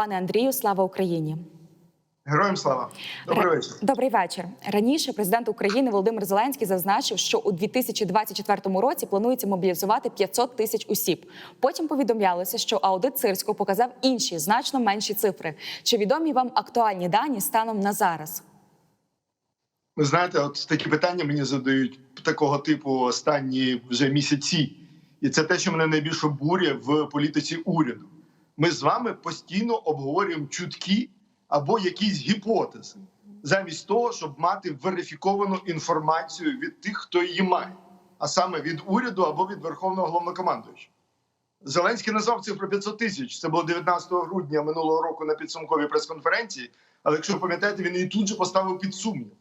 Пане Андрію, слава Україні! Героям слава. Добрий вечір. Добрий вечір. Раніше президент України Володимир Зеленський зазначив, що у 2024 році планується мобілізувати 500 тисяч осіб. Потім повідомлялося, що аудит Сирського показав інші значно менші цифри. Чи відомі вам актуальні дані станом на зараз? Ви знаєте, от такі питання мені задають такого типу останні вже місяці, і це те, що мене найбільше бурює в політиці уряду. Ми з вами постійно обговорюємо чутки або якісь гіпотези, замість того, щоб мати верифіковану інформацію від тих, хто її має, а саме від уряду або від верховного головнокомандуючого. Зеленський назвав цифру 500 тисяч. Це було 19 грудня минулого року на підсумковій прес-конференції. Але якщо пам'ятаєте, він її тут же поставив під сумнів.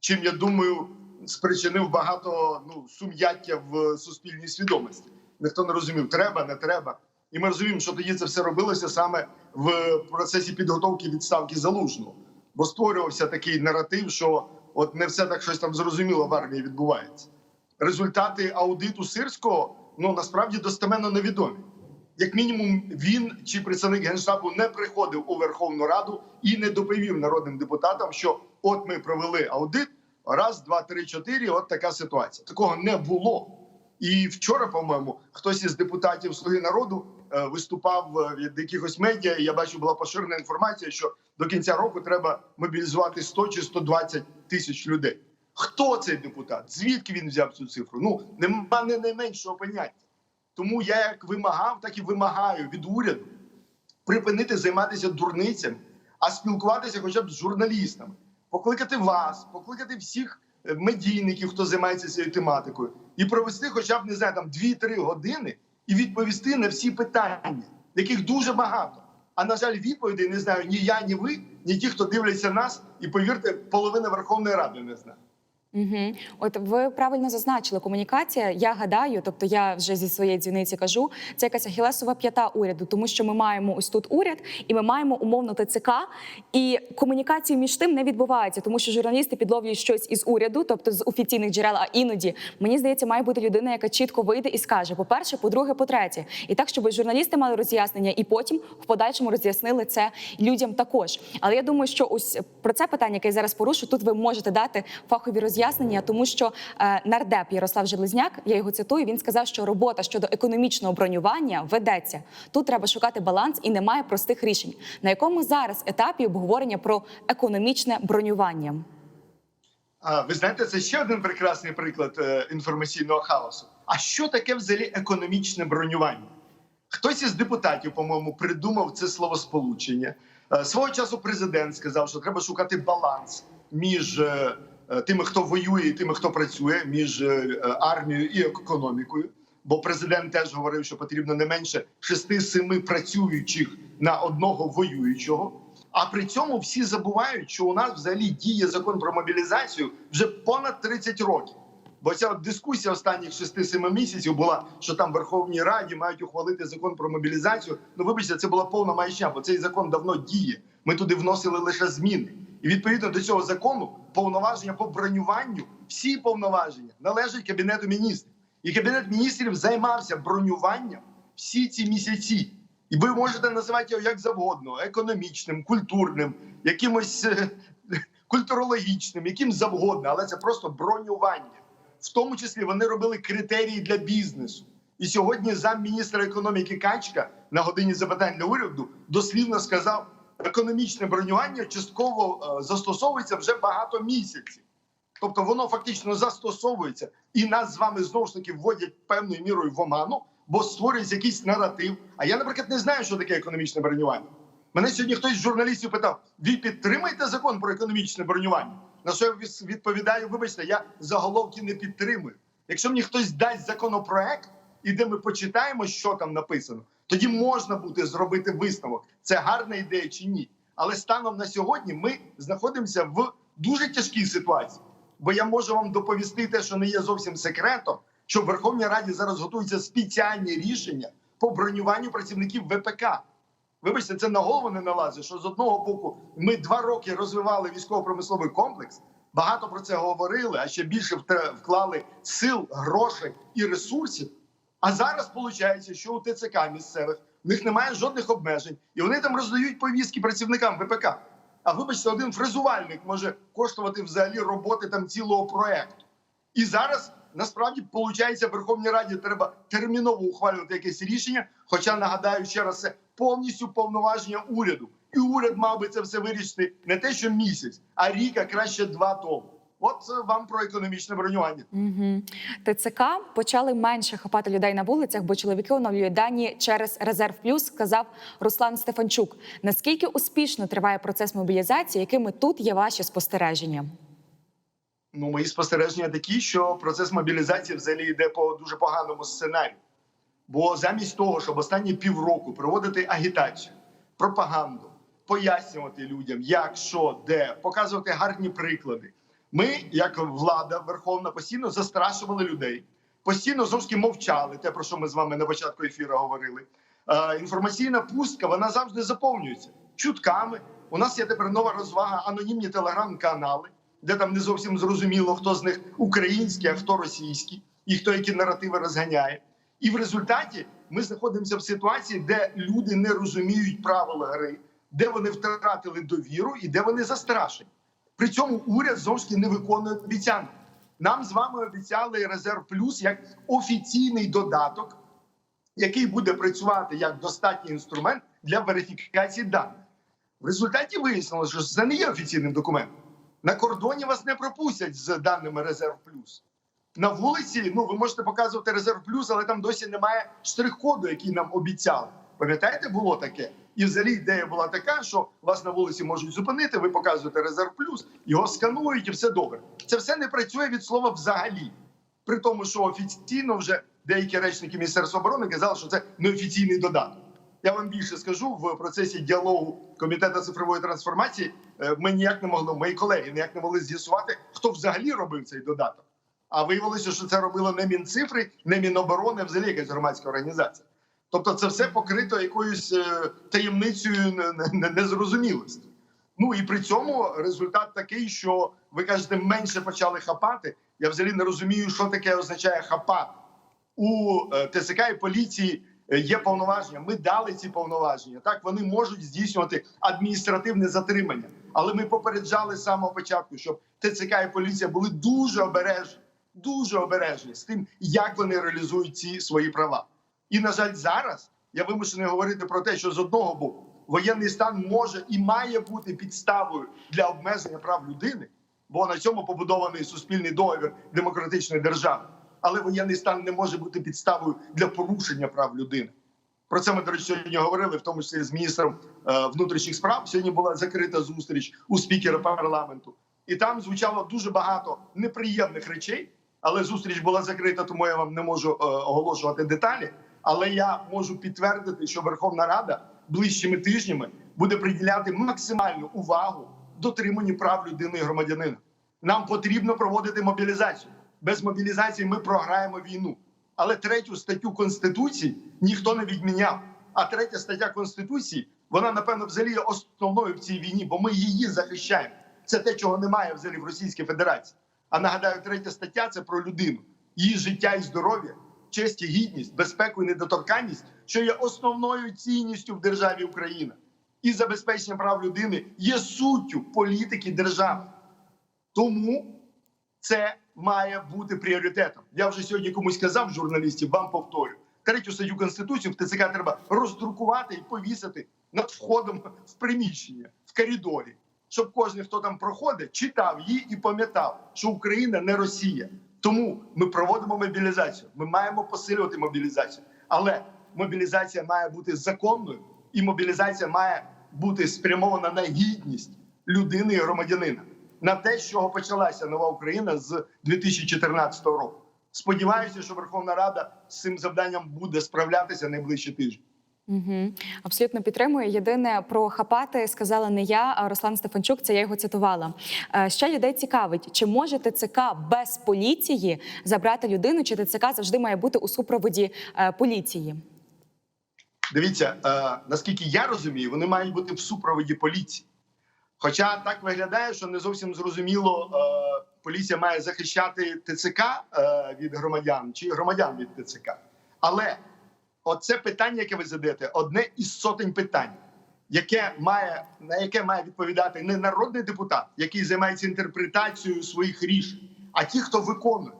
Чим я думаю, спричинив багато ну сум'яття в суспільній свідомості. Ніхто не розумів, треба, не треба. І ми розуміємо, що тоді це все робилося саме в процесі підготовки відставки залужного, бо створювався такий наратив, що от не все так щось там зрозуміло в армії відбувається. Результати аудиту сирського ну насправді достеменно невідомі. Як мінімум, він чи представник генштабу не приходив у Верховну Раду і не доповів народним депутатам, що от ми провели аудит. Раз, два, три, чотири. От така ситуація. Такого не було. І вчора, по-моєму, хтось із депутатів Слуги народу виступав е, від якихось медіа. і Я бачу, була поширена інформація, що до кінця року треба мобілізувати 100 чи 120 тисяч людей. Хто цей депутат? Звідки він взяв цю цифру? Ну нема не найменшого поняття. Тому я як вимагав, так і вимагаю від уряду припинити займатися дурницями, а спілкуватися хоча б з журналістами, покликати вас, покликати всіх е, медійників, хто займається цією тематикою, і провести хоча б не знаю, там 2-3 години і відповісти на всі питання, яких дуже багато. А на жаль, відповідей не знаю ні я, ні ви, ні ті, хто дивляться нас, і повірте, половина Верховної Ради не знає. Угу. От ви правильно зазначили комунікація. Я гадаю, тобто я вже зі своєї дзвіниці кажу, це якась ахілесова п'ята уряду, тому що ми маємо ось тут уряд, і ми маємо умовно ТЦК, і комунікації між тим не відбувається, тому що журналісти підловлюють щось із уряду, тобто з офіційних джерел. А іноді мені здається, має бути людина, яка чітко вийде і скаже: по-перше, по-друге, по-третє, і так, щоб журналісти мали роз'яснення, і потім в подальшому роз'яснили це людям також. Але я думаю, що ось про це питання, яке я зараз порушу, тут ви можете дати фахові роз'яснення, тому що е, нардеп Ярослав Железняк, я його цитую. Він сказав, що робота щодо економічного бронювання ведеться. Тут треба шукати баланс і немає простих рішень. На якому зараз етапі обговорення про економічне бронювання? А ви знаєте, це ще один прекрасний приклад е, інформаційного хаосу. А що таке взагалі економічне бронювання? Хтось із депутатів, по-моєму, придумав це словосполучення. Е, Свого часу президент сказав, що треба шукати баланс між е, тими, хто воює, і тими, хто працює, між е, е, армією і економікою. Бо президент теж говорив, що потрібно не менше 6-7 працюючих на одного воюючого. А при цьому всі забувають, що у нас взагалі діє закон про мобілізацію вже понад 30 років. Бо ця дискусія останніх 6-7 місяців була, що там Верховній Раді мають ухвалити закон про мобілізацію. Ну, вибачте, це була повна маячня, бо цей закон давно діє. Ми туди вносили лише зміни. І відповідно до цього закону повноваження по бронюванню, всі повноваження належать кабінету міністрів. І кабінет міністрів займався бронюванням всі ці місяці. І ви можете називати його як завгодно: економічним, культурним, якимось е, культурологічним, яким завгодно, але це просто бронювання. В тому числі вони робили критерії для бізнесу. І сьогодні замміністра економіки Качка на годині запитань для уряду дослівно сказав, економічне бронювання частково е, застосовується вже багато місяців. Тобто воно фактично застосовується, і нас з вами знову ж таки вводять певною мірою в оману, бо створюється якийсь наратив. А я, наприклад, не знаю, що таке економічне бронювання. Мене сьогодні хтось з журналістів питав: ви підтримаєте закон про економічне бронювання? На що я відповідаю, вибачте, я заголовки не підтримую. Якщо мені хтось дасть законопроект, і де ми почитаємо, що там написано, тоді можна буде зробити висновок, це гарна ідея чи ні. Але станом на сьогодні ми знаходимося в дуже тяжкій ситуації. Бо я можу вам доповісти те, що не є зовсім секретом, що в Верховній Раді зараз готуються спеціальні рішення по бронюванню працівників ВПК. Вибачте, це на голову не налазить. Що з одного боку ми два роки розвивали військово-промисловий комплекс, багато про це говорили, а ще більше вклали сил, грошей і ресурсів. А зараз виходить, що у ТЦК місцевих в них немає жодних обмежень, і вони там роздають повістки працівникам ВПК. А вибачте, один фрезувальник може коштувати взагалі роботи там цілого проекту. І зараз насправді виходить, в Верховній Раді треба терміново ухвалювати якесь рішення. Хоча нагадаю ще раз, це повністю повноваження уряду. І уряд мав би це все вирішити не те, що місяць, а рік, а краще два тому. От е, вам про економічне бронювання. Угу. ТЦК почали менше хапати людей на вулицях, бо чоловіки оновлюють дані через резерв плюс, сказав Руслан Стефанчук. Наскільки успішно триває процес мобілізації? Якими тут є ваші спостереження? Ну, мої спостереження такі, що процес мобілізації взагалі йде по дуже поганому сценарію. Бо замість того, щоб останні півроку проводити агітацію, пропаганду, пояснювати людям, як, що, де, показувати гарні приклади. Ми, як влада верховна, постійно застрашували людей, постійно зовсім мовчали, те, про що ми з вами на початку ефіру говорили. Е, інформаційна пустка вона завжди заповнюється чутками. У нас є тепер нова розвага, анонімні телеграм-канали, де там не зовсім зрозуміло, хто з них український, а хто російський, і хто які наративи розганяє. І в результаті ми знаходимося в ситуації, де люди не розуміють правила гри, де вони втратили довіру і де вони застрашені. При цьому уряд зовсім не виконує обіцянки. Нам з вами обіцяли резерв плюс як офіційний додаток, який буде працювати як достатній інструмент для верифікації даних. В результаті вияснилося, що це не є офіційним документом. На кордоні вас не пропустять з даними резерв плюс. На вулиці ну ви можете показувати резерв плюс, але там досі немає штрих-коду, який нам обіцяли. Пам'ятаєте, було таке? І взагалі ідея була така, що вас на вулиці можуть зупинити. Ви показуєте резерв плюс, його сканують, і все добре. Це все не працює від слова взагалі. При тому, що офіційно вже деякі речники Міністерства оборони казали, що це неофіційний додаток. Я вам більше скажу в процесі діалогу комітету цифрової трансформації. е, Ми ніяк не могли, мої колеги ніяк не могли з'ясувати, хто взагалі робив цей додаток. А виявилося, що це робило не Мінцифри, не Міноборони, а взагалі якась громадська організація. Тобто, це все покрито якоюсь е, таємницею не- не- не- незрозумілості. Ну і при цьому результат такий, що ви кажете, менше почали хапати. Я взагалі не розумію, що таке означає хапати. У е, ТСК і поліції е, є повноваження. Ми дали ці повноваження. Так вони можуть здійснювати адміністративне затримання. Але ми попереджали з самого початку, щоб ТЦК і поліція були дуже обережні, дуже обережні з тим, як вони реалізують ці свої права. І на жаль, зараз я вимушений говорити про те, що з одного боку воєнний стан може і має бути підставою для обмеження прав людини, бо на цьому побудований суспільний договір демократичної держави. Але воєнний стан не може бути підставою для порушення прав людини. Про це ми, до речі, сьогодні говорили, в тому числі з міністром е, внутрішніх справ. Сьогодні була закрита зустріч у спікера парламенту, і там звучало дуже багато неприємних речей. Але зустріч була закрита, тому я вам не можу е, оголошувати деталі. Але я можу підтвердити, що Верховна Рада ближчими тижнями буде приділяти максимальну увагу дотриманню прав людини і громадянина. Нам потрібно проводити мобілізацію. Без мобілізації ми програємо війну. Але третю статтю конституції ніхто не відміняв. А третя стаття конституції вона напевно взагалі є основною в цій війні, бо ми її захищаємо. Це те, чого немає взагалі в Російській Федерації. А нагадаю, третя стаття це про людину, її життя і здоров'я, честь і гідність, безпеку і недоторканність, що є основною цінністю в державі Україна. І забезпечення прав людини є суттю політики держави. Тому це має бути пріоритетом. Я вже сьогодні комусь казав журналістів, вам повторю. Третю статтю Конституції в ТЦК треба роздрукувати і повісити над входом в приміщення, в коридорі, щоб кожен, хто там проходить, читав її і пам'ятав, що Україна не Росія. Тому ми проводимо мобілізацію. Ми маємо посилювати мобілізацію. Але мобілізація має бути законною, і мобілізація має бути спрямована на гідність людини і громадянина, на те, з чого почалася нова Україна з 2014 року. Сподіваюся, що Верховна Рада з цим завданням буде справлятися найближчі тижні. Угу. Абсолютно підтримую. Єдине про хапати сказала не я, а Руслан Стефанчук. Це я його цитувала. Е, Ще людей цікавить, чи може ТЦК без поліції забрати людину, чи ТЦК завжди має бути у супроводі е, поліції? Дивіться, е, наскільки я розумію, вони мають бути в супроводі поліції. Хоча так виглядає, що не зовсім зрозуміло, поліція має захищати ТЦК від громадян чи громадян від ТЦК. Але оце питання, яке ви задаєте, одне із сотень питань, яке має на яке має відповідати не народний депутат, який займається інтерпретацією своїх рішень, а ті, хто виконує.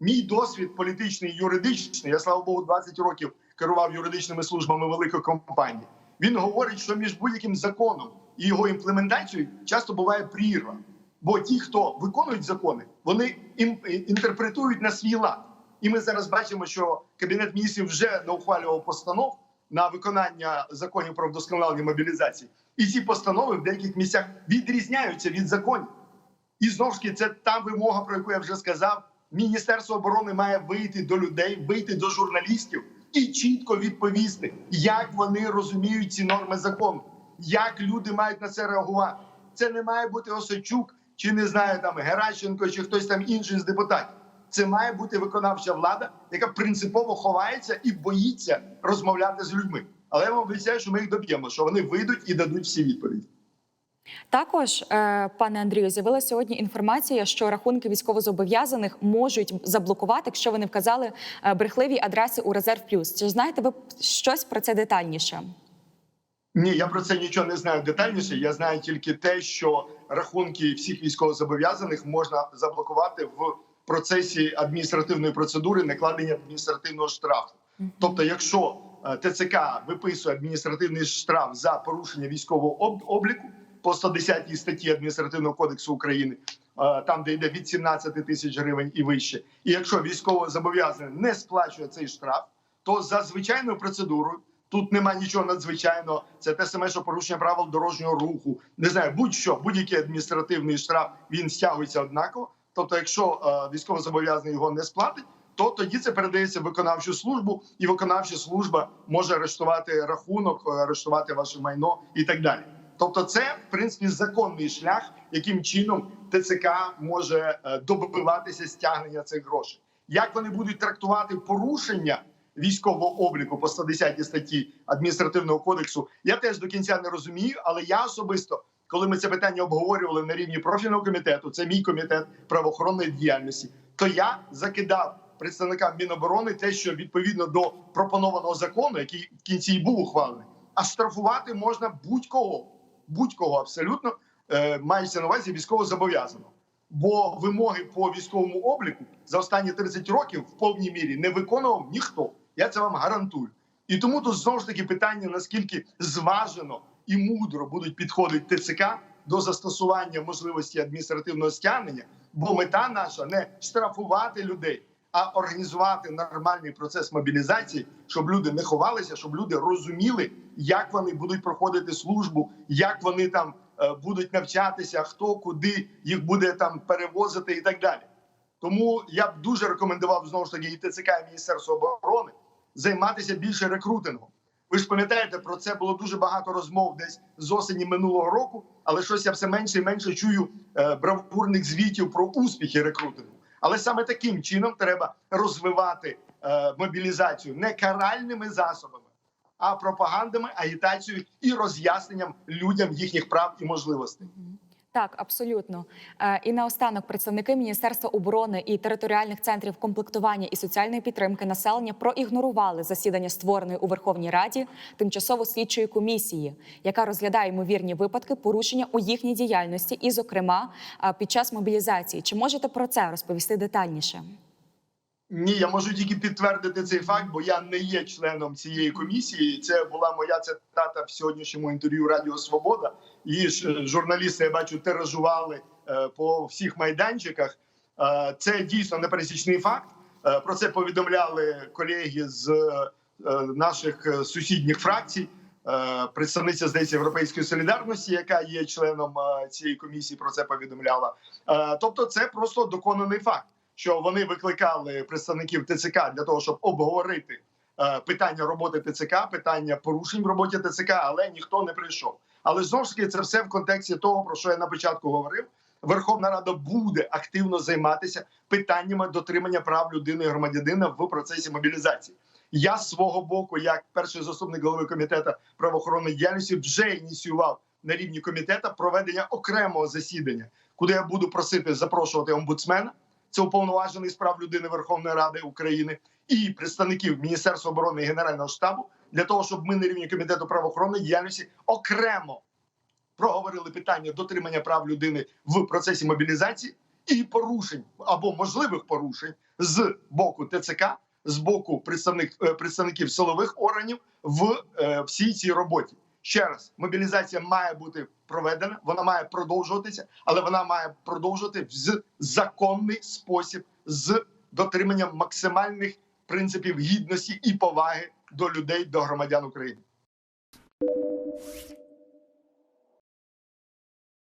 Мій досвід політичний юридичний, я слава Богу, 20 років керував юридичними службами великої компанії. Він говорить, що між будь-яким законом і його імплементацією часто буває прірва. Бо ті, хто виконують закони, вони ім, інтерпретують на свій лад. І ми зараз бачимо, що кабінет міністрів вже не ухвалював постанов на виконання законів про вдосконалення мобілізації. І ці постанови в деяких місцях відрізняються від законів. І знову ж таки, це та вимога, про яку я вже сказав. Міністерство оборони має вийти до людей, вийти до журналістів і чітко відповісти, як вони розуміють ці норми закону, як люди мають на це реагувати. Це не має бути Осадчук, чи не знаю там Геращенко, чи хтось там інший з депутатів. Це має бути виконавча влада, яка принципово ховається і боїться розмовляти з людьми. Але я вам обіцяю, що ми їх доб'ємо, що вони вийдуть і дадуть всі відповіді. Також, е, пане Андрію, з'явилася сьогодні інформація, що рахунки військовозобов'язаних можуть заблокувати, якщо вони вказали е, брехливі адреси у резерв плюс. Чи знаєте ви щось про це детальніше? Ні, я про це нічого не знаю детальніше. Я знаю тільки те, що рахунки всіх військовозобов'язаних можна заблокувати в процесі адміністративної процедури накладення адміністративного штрафу. Тобто, якщо е, ТЦК виписує адміністративний штраф за порушення військового обліку по 110 статті адміністративного кодексу України, е, там де йде від 17 тисяч гривень і вище, і якщо військовозобов'язаний не сплачує цей штраф, то за звичайною процедурою. Тут нема нічого надзвичайного. Це те саме, що порушення правил дорожнього руху. Не знаю, будь-що, будь-який адміністративний штраф він стягується однаково. Тобто, якщо е, військовозобов'язаний його не сплатить, то тоді це передається в виконавчу службу, і виконавча служба може арештувати рахунок, е, арештувати ваше майно і так далі. Тобто, це в принципі законний шлях, яким чином ТЦК може е, добиватися стягнення цих грошей. Як вони будуть трактувати порушення військового обліку по 110 статті адміністративного кодексу, я теж до кінця не розумію, але я особисто, коли ми це питання обговорювали на рівні профільного комітету, це мій комітет правоохоронної діяльності, то я закидав представникам Міноборони те, що відповідно до пропонованого закону, який в кінці й був ухвалений, а штрафувати можна будь-кого, будь-кого абсолютно е, мається на увазі військово зобов'язаного. Бо вимоги по військовому обліку за останні 30 років в повній мірі не виконував ніхто. Я це вам гарантую. І тому тут знову ж таки питання: наскільки зважено і мудро будуть підходити ТЦК до застосування можливості адміністративного стягнення, бо мета наша не штрафувати людей, а організувати нормальний процес мобілізації, щоб люди не ховалися, щоб люди розуміли, як вони будуть проходити службу, як вони там е, будуть навчатися, хто куди їх буде там перевозити і так далі. Тому я б дуже рекомендував знову ж таки і ТЦК і Міністерство оборони займатися більше рекрутингом. Ви ж пам'ятаєте, про це було дуже багато розмов десь з осені минулого року, але щось я все менше і менше чую е, бравурних звітів про успіхи рекрутингу. Але саме таким чином треба розвивати е, мобілізацію не каральними засобами, а пропагандами, агітацією і роз'ясненням людям їхніх прав і можливостей. Так, абсолютно. Е, І наостанок представники Міністерства оборони і територіальних центрів комплектування і соціальної підтримки населення проігнорували засідання створеної у Верховній Раді тимчасово слідчої комісії, яка розглядає ймовірні випадки порушення у їхній діяльності, і, зокрема, е, під час мобілізації. Чи можете про це розповісти детальніше? Ні, я можу тільки підтвердити цей факт, бо я не є членом цієї комісії. Це була моя цитата в сьогоднішньому інтерв'ю Радіо Свобода. Ж е, журналісти я бачу тиражували е, по всіх майданчиках. Е, Це дійсно непересічний факт. Про це повідомляли колеги з наших сусідніх фракцій. Представниця здається Європейської солідарності, яка є членом цієї комісії, про це повідомляла. Тобто, це просто доконаний факт що вони викликали представників ТЦК для того, щоб обговорити питання роботи ТЦК, питання порушень в роботі ТЦК, але ніхто не прийшов. Але знову ж таки, це все в контексті того, про що я на початку говорив. Верховна Рада буде активно займатися питаннями дотримання прав людини і громадянина в процесі мобілізації. Я з свого боку, як перший заступник голови комітету правоохоронної діяльності, вже ініціював на рівні комітету проведення окремого засідання, куди я буду просити запрошувати омбудсмена. це уповноважений з прав людини Верховної Ради України, і представників Міністерства оборони і Генерального штабу для того, щоб ми на рівні комітету правоохоронної діяльності окремо проговорили питання дотримання прав людини в процесі мобілізації і порушень або можливих порушень з боку ТЦК, з боку представник, е, представників силових органів в е, всій цій роботі. Ще раз, мобілізація має бути проведена, вона має продовжуватися, але вона має продовжувати в законний спосіб з дотриманням максимальних принципів гідності і поваги до людей, до громадян України.